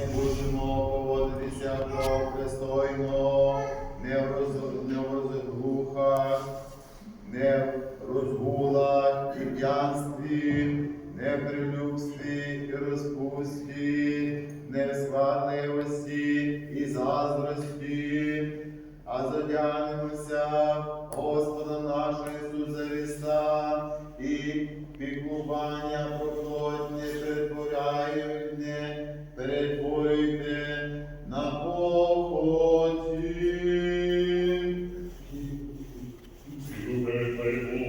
Кінець мусимо поводитися пристойно, не в роздухах, не в розгулах і п'янстві, не в прилюбстві і розпусті, не в сварливості і заздрості, а задягнемося Господа нашого Ісуса Христа і піклування. very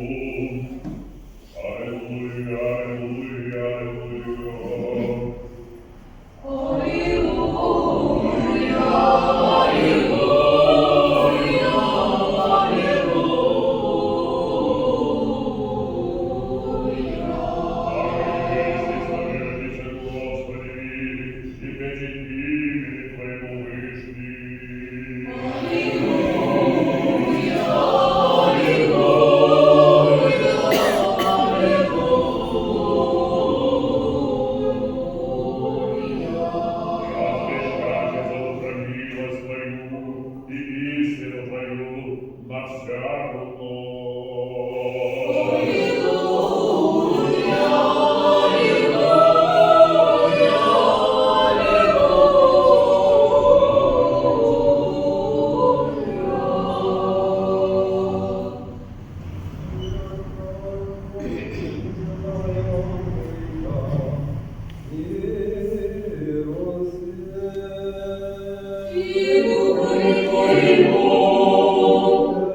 Твої, Твої, Бог.